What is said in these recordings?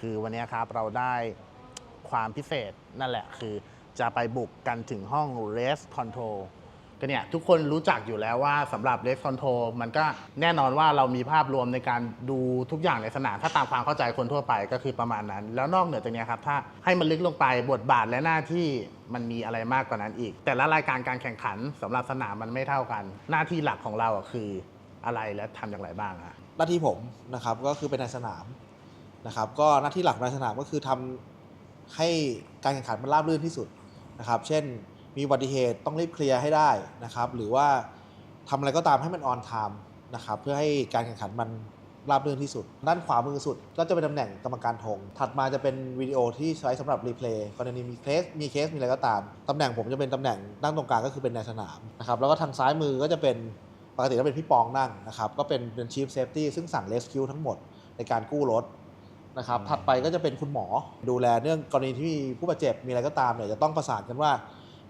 คือวันนี้ครับเราได้ความพิเศษนั่นแหละคือจะไปบุกกันถึงห้อง Race Control ก็เนี่ยทุกคนรู้จักอยู่แล้วว่าสำหรับ Race Control มันก็แน่นอนว่าเรามีภาพรวมในการดูทุกอย่างในสนามถ้าตามความเข้าใจคนทั่วไปก็คือประมาณนั้น แล้วนอกเหนือจากนี้ครับถ้าให้มันลึกลงไปบทบาทและหน้าที่มันมีอะไรมากกว่านั้นอีก แต่ละรายการการแข่งขันสำหรับสนามมันไม่เท่ากัน หน้าที่หลักของเราอะคืออะไรและทำอย่างไรบ้างอะหน้าที่ผมนะครับก็คือเป็นในสนาม นะครับก็หน้าที่หลักในสนามก็คือทำให้การแข่งขันมันราบรื่นที่สุดนะครับ เช่นมีอุบัติเหตุต้องรีบเคลียร์ให้ได้นะครับ หรือว่าทำอะไรก็ตามให้มันออนไทม์นะครับเพื่อให้การแข่งขันมันราบรื่นที่สุด ด้านขวามือสุดก็จะเป็นตำแหน่งกรรมการธงถัดมาจะเป็นวิดีโอที่ใช้สำหรับรีเพลย์กรณีมีเคสมีเคสมีอะไรก็ตามตำแหน่งผมจะเป็นตำแหน่งด้านตรงกลางก็คือเป็นในสนามนะครับแล้วก็ทางซ้ายมือก็จะเป็นปกติก็เป็นพี่ปองนั่งนะครับก็เป็นเป็นชีฟเซฟตี้ซึ่งสั่งเลสคิวทั้งหมดในการกู้รถ นะครับถัดไปก็จะเป็นคุณหมอดูแลเรื่องกรณีที่มีผู้บาดเจ็บมีอะไรก็ตามเนี่ยจะต้องประสานกันว่า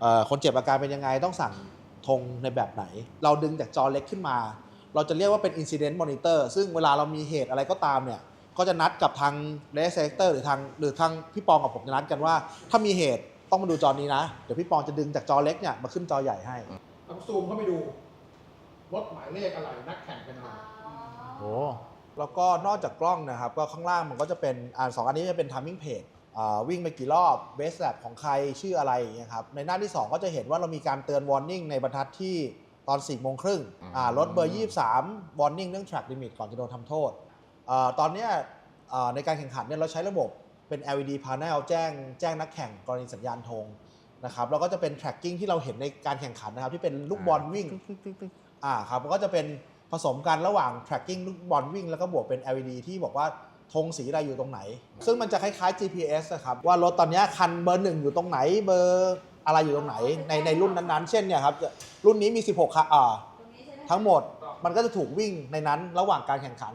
เอ่อคนเจ็บอาการเป็นยังไงต้องสั่งธงในแบบไหน เราดึงจากจอเล็กขึ้นมา เราจะเรียกว่าเป็น incident monitor ซึ่งเวลาเรามีเหตุอะไรก็ตามเนี่ยก็จะนัดกับทาง r e s e c t o r หรือทางหรือทางพี่ปองกับผมจะนัดกันว่า ถ้ามีเหตุต้องมาดูจอนี้นะ เดี๋ยวพี่ปองจะดึงจากจอเล็กเนี่ยมาขึ้นจอใหญ่ให้ต้องซูมเข้าไปดูรถหมายเลขอะไรนักแข่งเป็นอะไรโอ้ แล้วก็นอกจากกล้องนะครับ ก็ข้างล่างมันก็จะเป็นอ่าสองอันนี้จะเป็น timing page อ่าวิ่งไปกี่รอบ base lap ของใครชื่ออะไรอย่างเงี้ยครับในหน้าที่ 2 ก็จะเห็นว่าเรามีการเตือน warning ในบรรทัดที่ตอน4ี่โมงครึ่งอ่ารถเบอร์ 23 warning เรื่อง track limit ก่อนจะโดนทำโทษอาตอนเนี้ยอ่าในการแข่งขันเนี่ยเราใช้ระบบเป็น LED panel แจ้งแจ้งนักแข่งกรณีสัญญาณธงนะครับแล้วก็จะเป็น tracking ที่เราเห็นในการแข่งขันนะครับที่เป็นลูกบอลวิ่งอ่าครับมันก็จะเป็น ผสมกันระหว่าง tracking ลูกบอลวิ่งแล้วก็บวกเป็น LED ที่บอกว่าธงสีอะไรอยู่ตรงไหน ซึ่งมันจะคล้ายๆ GPS นะครับ ว่ารถตอนเนี้ยคันเบอร์หนึ่งอยู่ตรงไหน เบอร์อะไรอยู่ตรงไหน ในในรุ่นนั้นๆ เช่นเนี่ยครับ รุ่นนี้มี 16คันอ่าทั้งหมดมันก็จะถูกวิ่งในนั้นระหว่างการแข่งขัน